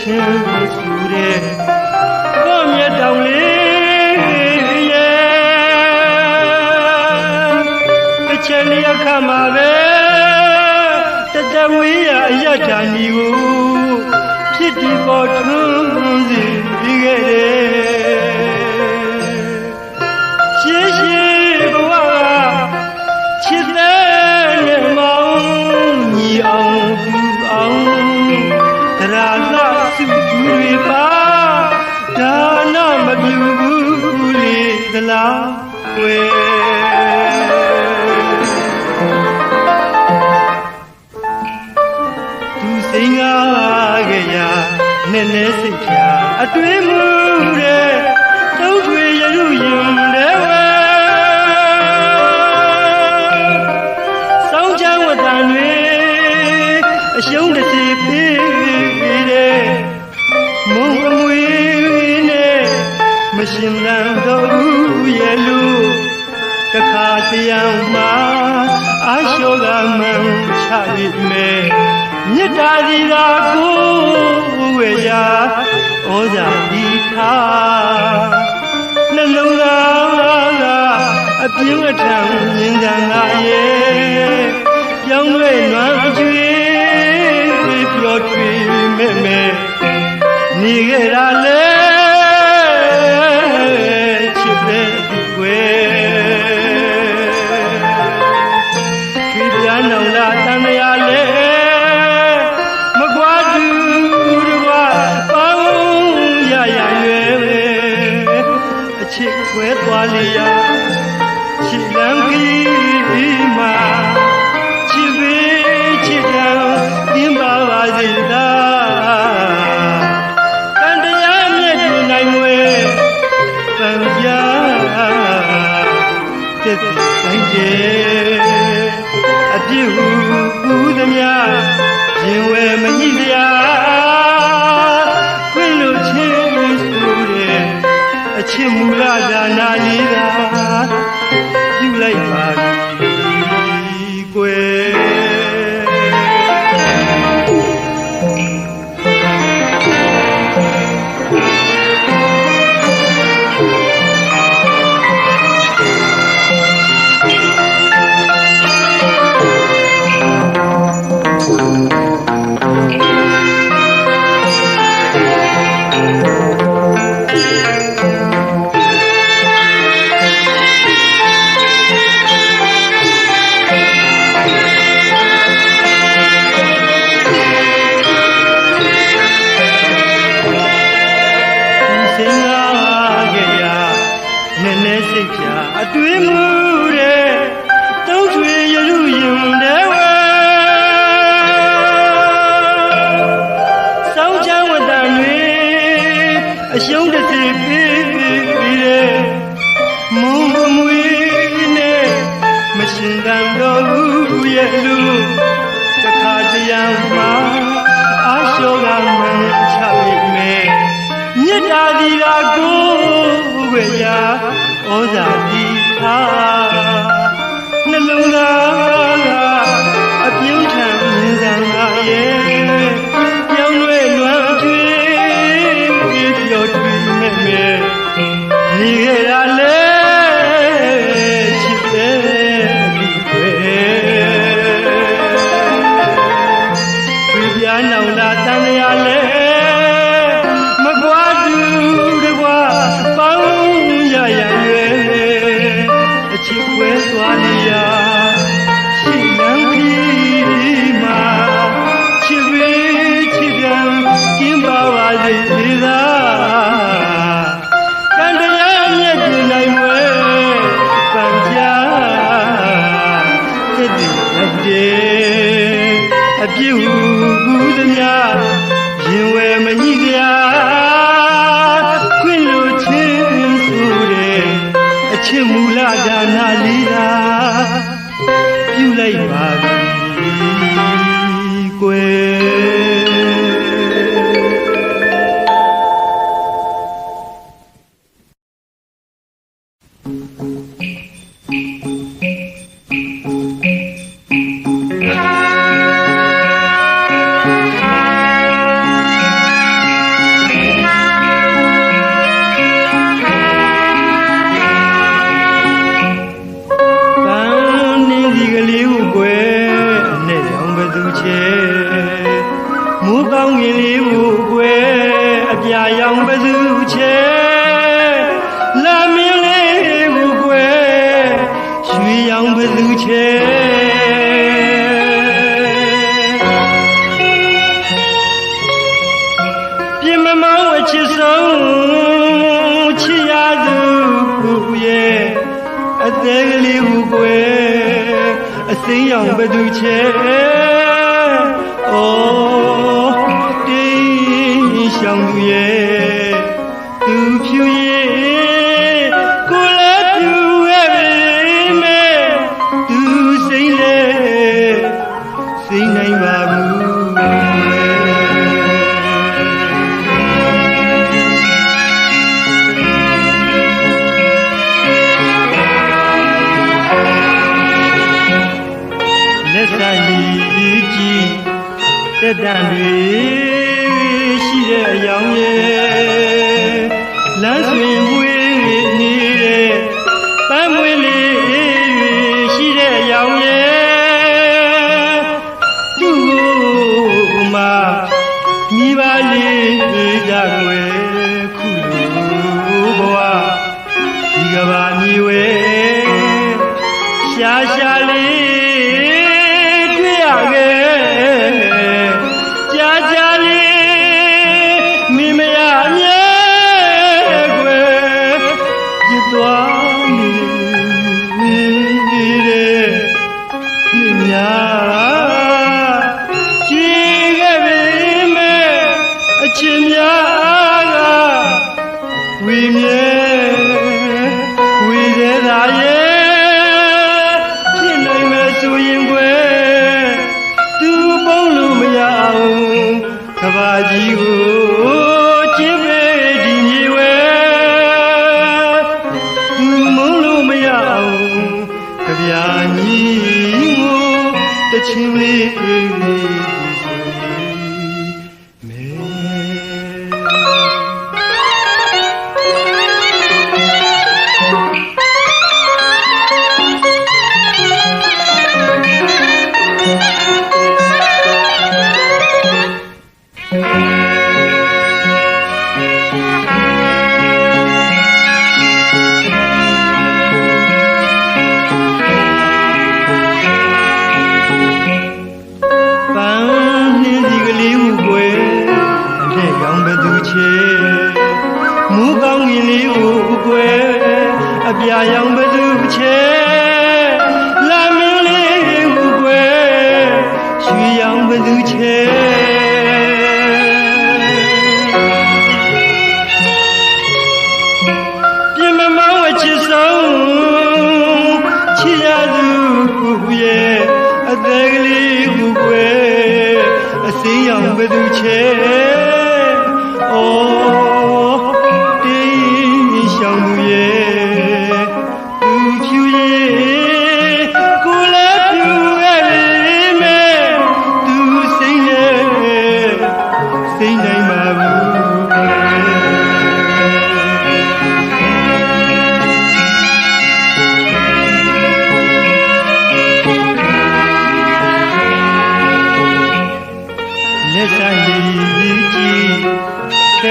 ချင်းကိုဆူတဲ့ဘောမြတ်တော်လေးရဲ့တစ်ချက်လျက်ခါမှာပဲ ယထာနီကိုဖြစ်ဒီပေါ်ထွန်း နေစိတ်ချာအတွင်းမူတဲ့တုံးထွေရရုရင်တဲ့ဝဲစောင်းချဝတန်တွေအရှုံးတစ်စီပြီးပြီးတဲ့မုံအမွေနဲ့မရှင်လန်တော့ဘူးရဲ့လူတခါတရံမှာအရှောကမှန်ချရည်မဲ့မြတ်တာဒီသာကို တက်တိုင်းကျဲအပြစ်ဟုကူးသမျှရင်ဝယ်မညှိစေ 你给俺。来吧。 ဆုံးချစ်ရသူကိုရဲ့အသေးကလေးကိုကွယ်အစိမ်းရောင်ဘသူချဲဩ Villanueva. Rajiv Biayang bedu che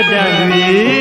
Yang.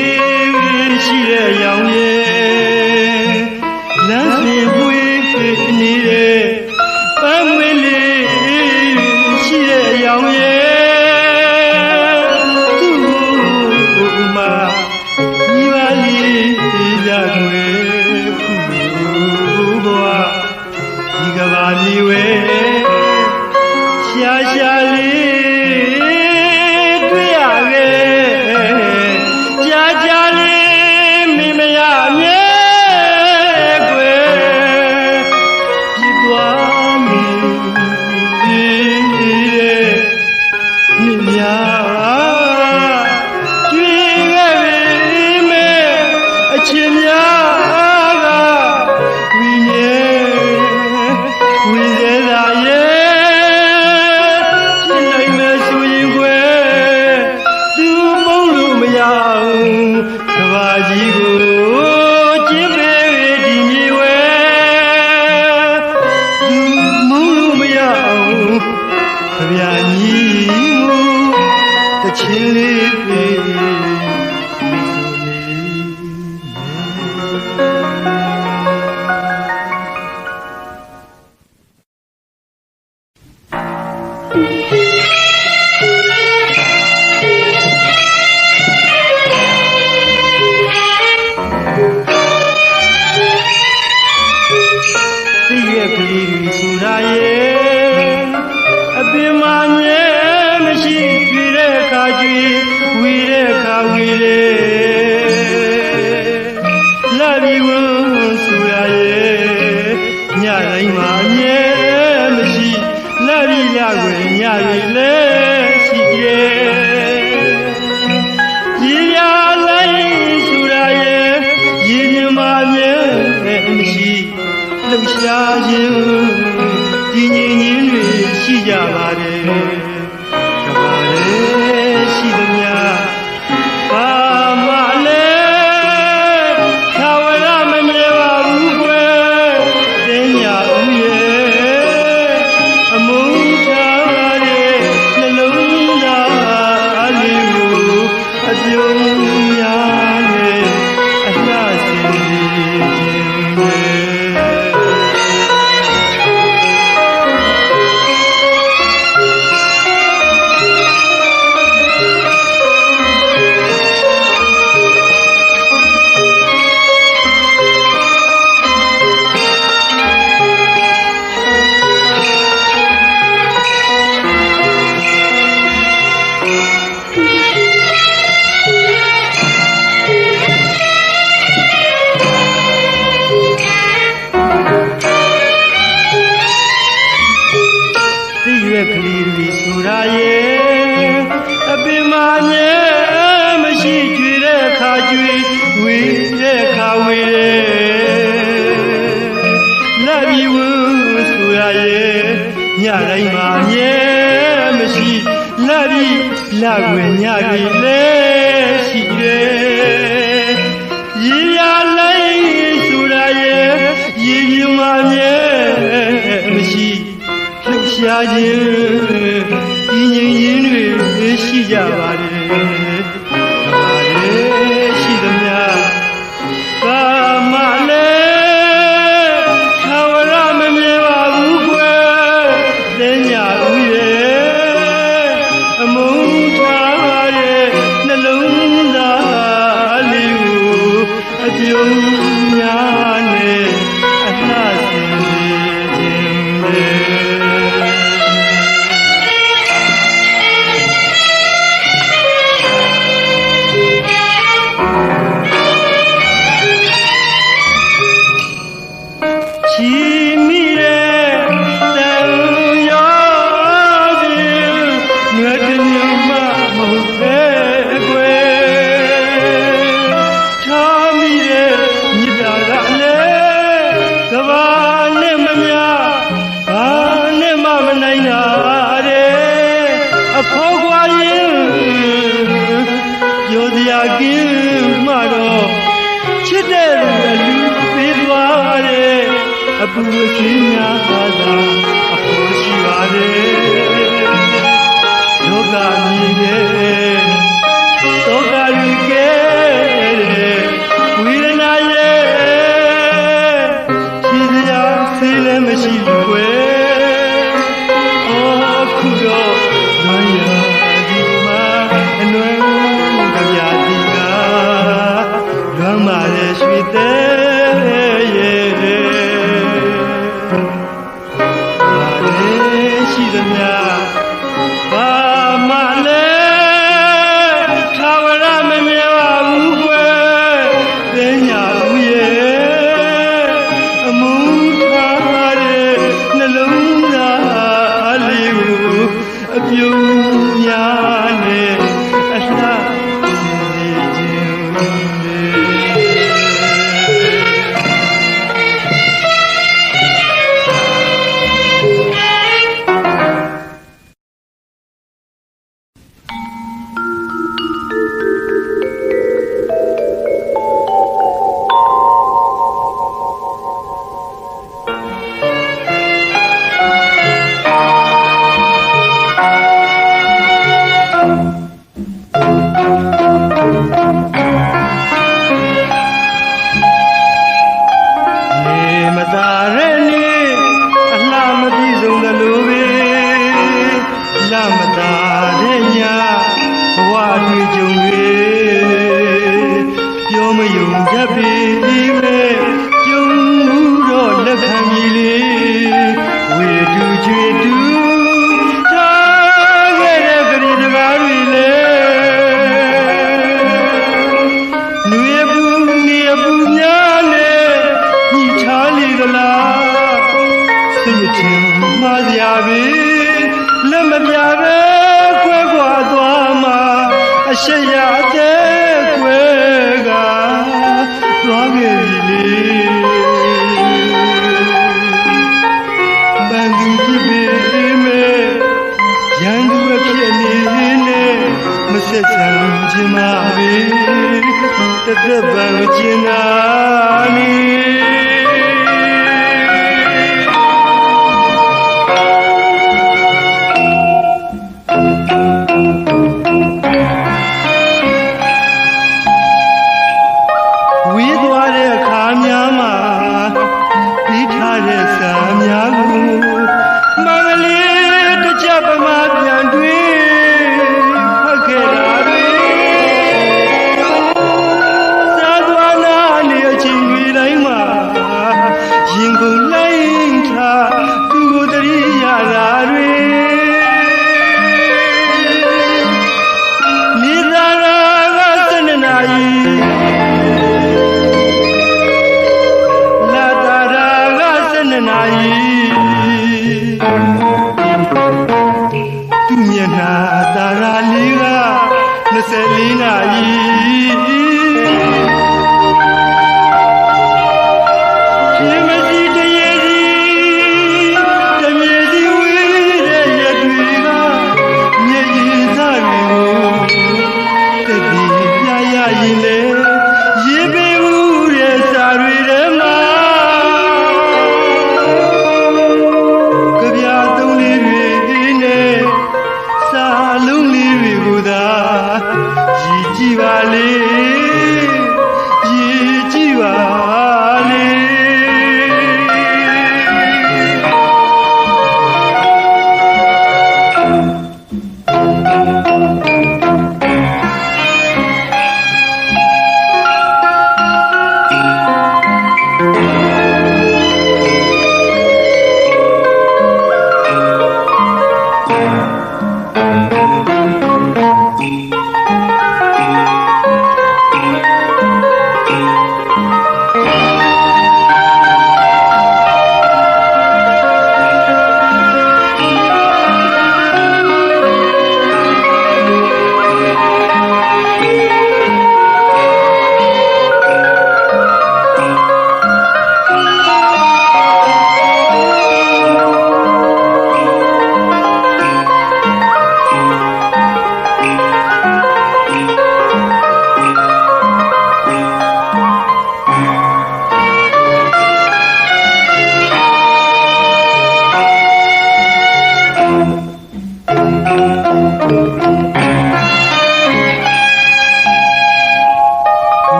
စိရက်ကလေးတွေဆိုတာရဲ့အပင်မ လကွယ်ညပြီလဲရှိတယ်ရည်ရလိုက်ဆိုတာရဲ့ရည်ပြမှာမြဲမရှိလှူရှားခြင်း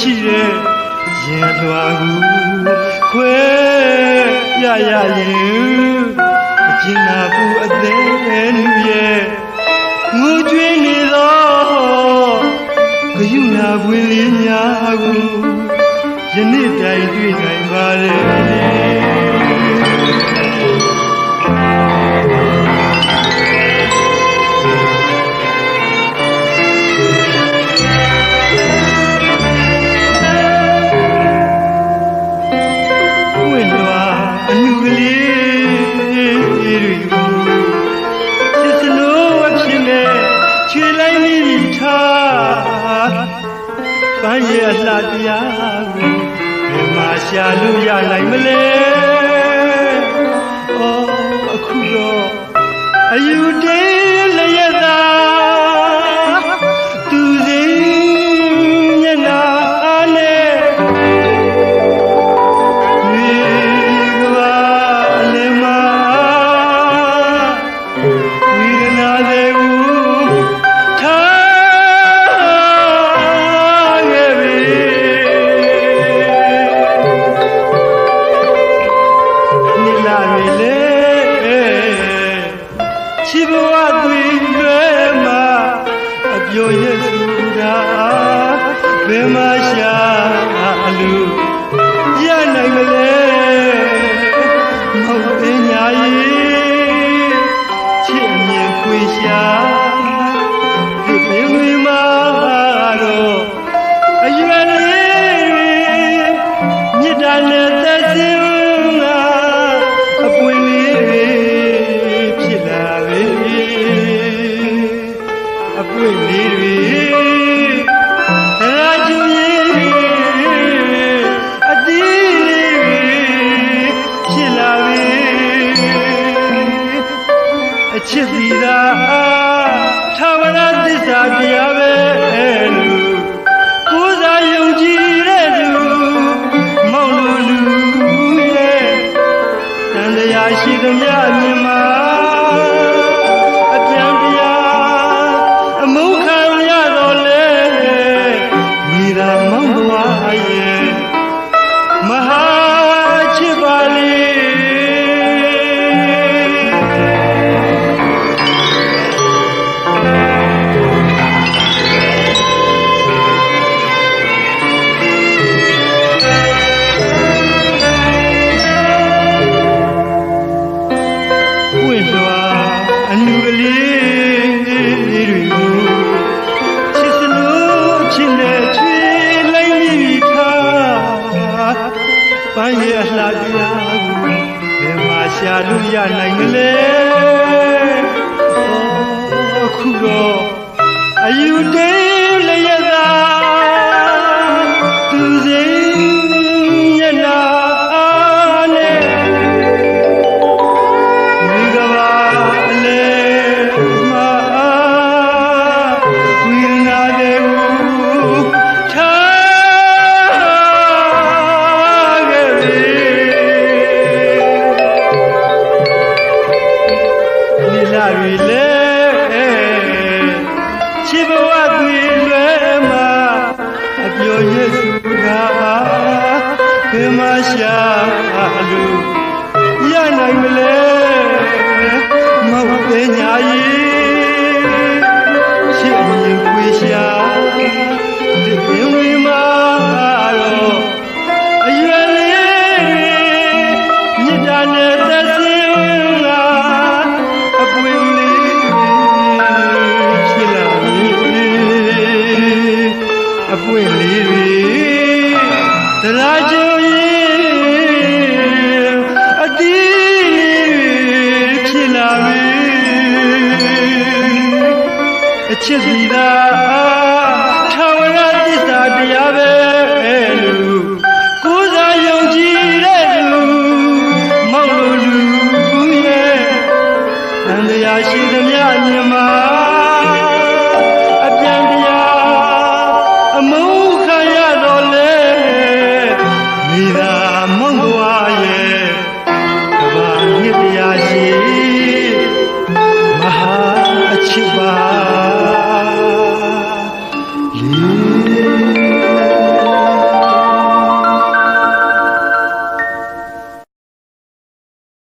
ရှိတဲ့ရင်လွာကူခွဲရရရင်အကျဉ်းနာကူအသေးလူရဲ့ငိုကြွေးနေသောဂယုဏပွင့်လေးများကိုယနေ့တိုင်တွေ့နိုင်ပါရဲ့ Hallelujah, and I will वाली